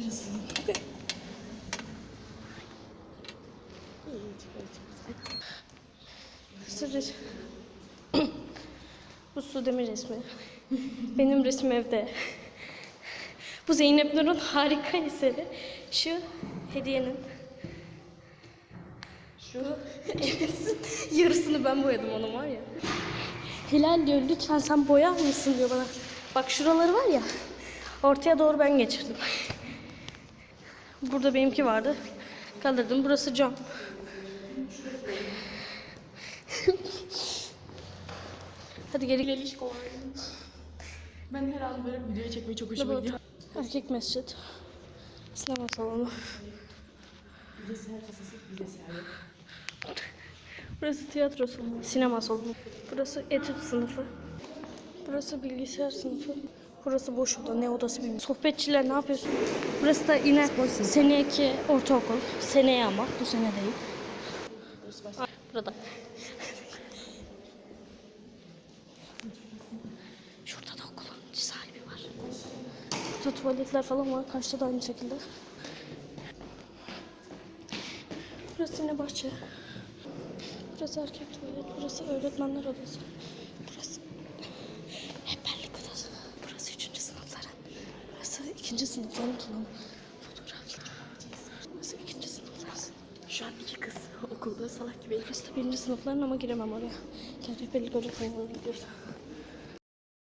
Şurası. Sırrı. Bu su demir resmi. Benim resim evde. Bu Zeynep Nur'un harika eseri. Şu hediyenin. Şu yarısını ben boyadım onun var ya. Hilal diyor lütfen sen boyar mısın diyor bana. Bak şuraları var ya. Ortaya doğru ben geçirdim. Burada benimki vardı. Kaldırdım. Burası cam. Hadi geri Hilal iş kolay. Ben her an böyle video çekmeyi çok hoşuma gidiyor. Erkek mescit. Sinema salonu. Bilgisayar kasası, bilgisayar yok. Burası tiyatro salonu. Sinema salonu. Burası etüt sınıfı. Burası bilgisayar sınıfı. Burası boş oda. Ne odası bilmiyorum. Sohbetçiler ne yapıyorsun? Burası da yine seneki ortaokul. Seneye ama. Bu sene değil. Burada. Şurada da okulun sahibi var. Burada tuvaletler falan var. Karşıda da aynı şekilde. Burası yine bahçe. Burası erkek tuvalet. Burası öğretmenler odası. Burası rehberlik odası. Burası üçüncü sınıfların. Burası ikinci sınıfların tutan fotoğraflar. Burası ikinci sınıfların. Şu an iki kız okulda salak gibi. Burası da birinci sınıfların ama giremem oraya. Rehberlik öğretmenine gidiyoruz.